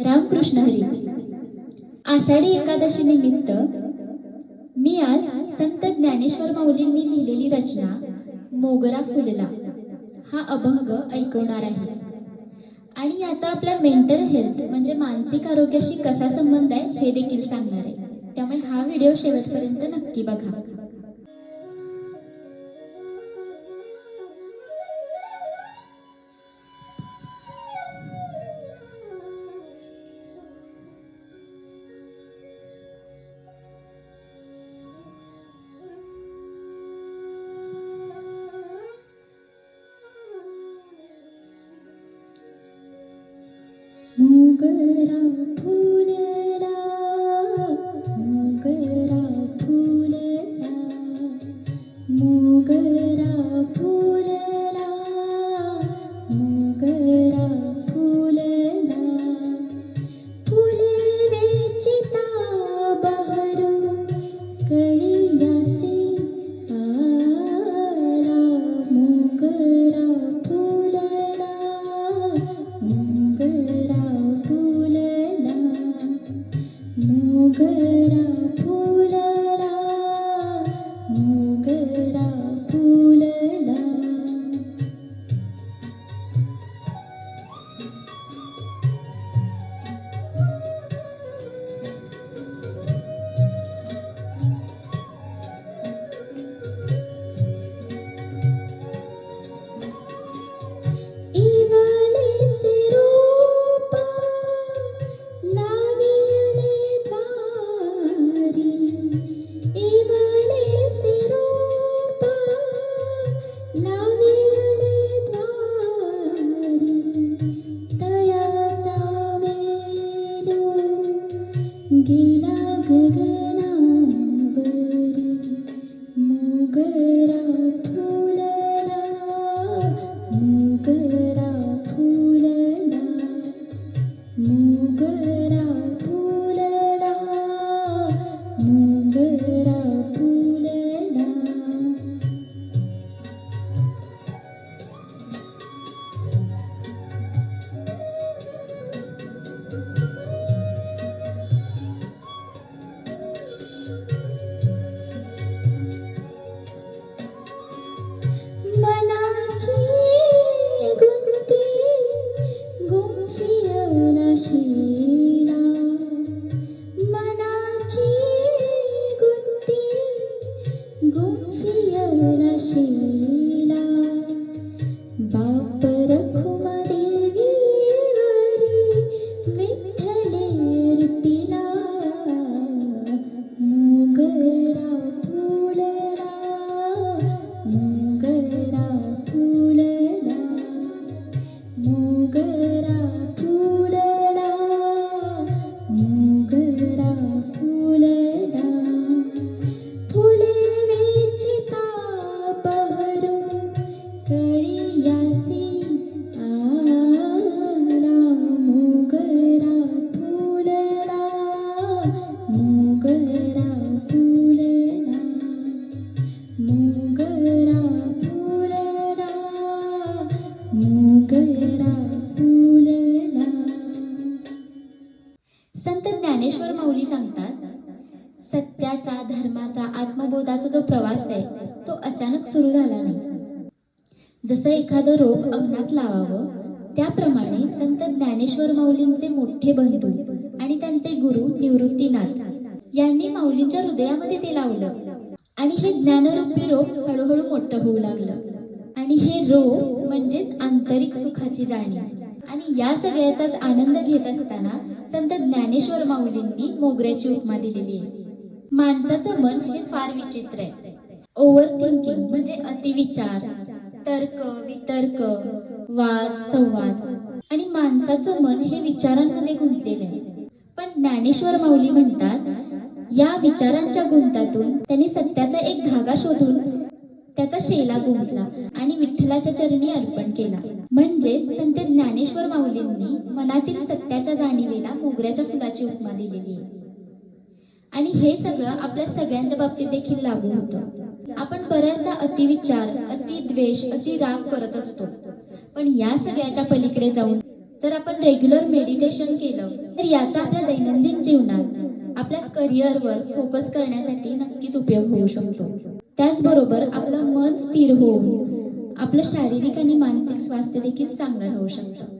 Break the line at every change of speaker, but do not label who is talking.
रामकृष्ण हरी. आषाढी एकादशी निमित्त मी आज संत ज्ञानेश्वर माऊलींनी लिहिलेली रचना मोगरा फुलला. हा अभंग ऐकवणार आहे. आणि याचा आपला मेंटल हेल्थ म्हणजे मानसिक आरोग्याशी कसा संबंध आहे हे देखील सांगणार आहे. त्यामुळे हा व्हिडिओ शेवटपर्यंत नक्की बघा. मोगरा मोगरा फुलला मोगरा मोगरा संत ज्ञानेश्वर माऊली सांगतात सत्याचा धर्माचा आत्मबोधाचा जो प्रवास आहे तो अचानक सुरू झाला नाही. जसं एखादं रोप अंगणात लावावं त्याप्रमाणे संत ज्ञानेश्वर माऊलींचे मोठे बंधू आणि त्यांचे गुरु निवृत्तीनाथ यांनी माऊलींच्या हृदयामध्ये ते लावलं. आणि हे ज्ञानरूपी रोप हळूहळू मोठं होऊ लागलं. आणि हे रोप म्हणजेच आंतरिक सुखाची जाणीव. आणि या सगळ्याचाच आनंद घेत असताना संत ज्ञानेश्वर माऊलींनी मोगऱ्याची उपमा दिलेली आहे. माणसाचं मन हे फार विचित्र आहे. ओव्हर थिंकिंग म्हणजे अतिविचार तर्क वितर्क वाद संवाद. आणि माणसाचं मन हे विचारांमध्ये गुंतलेलं आहे. पण ज्ञानेश्वर माऊली म्हणतात या विचारांच्या गुंतातून त्यांनी सत्याचा एक धागा शोधून त्याचा शेला गुंफला आणि विठ्ठलाच्या चरणी अर्पण केला. म्हणजे संत ज्ञानेश्वर माऊलींनी मनातील सत्याच्या जाणीवेला मोगऱ्याच्या फुलाची उपमा दिलेली आहे. आणि हे सगळं आपल्या सगळ्यांच्या बाबतीत देखील लागू होतं. आपण बऱ्याचदा अतिविचार अति द्वेष अति राग करत असतो. पण या सगळ्याच्या पलीकडे जाऊन जर आपण रेग्युलर मेडिटेशन केलं तर याचा आपल्या दैनंदिन जीवनात आपल्या करिअरवर फोकस करण्यासाठी नक्कीच उपयोग होऊ शकतो. त्याचबरोबर आपलं मन स्थिर होऊन आपलं शारीरिक आणि मानसिक स्वास्थ्य देखील चांगलं राहू शकतं.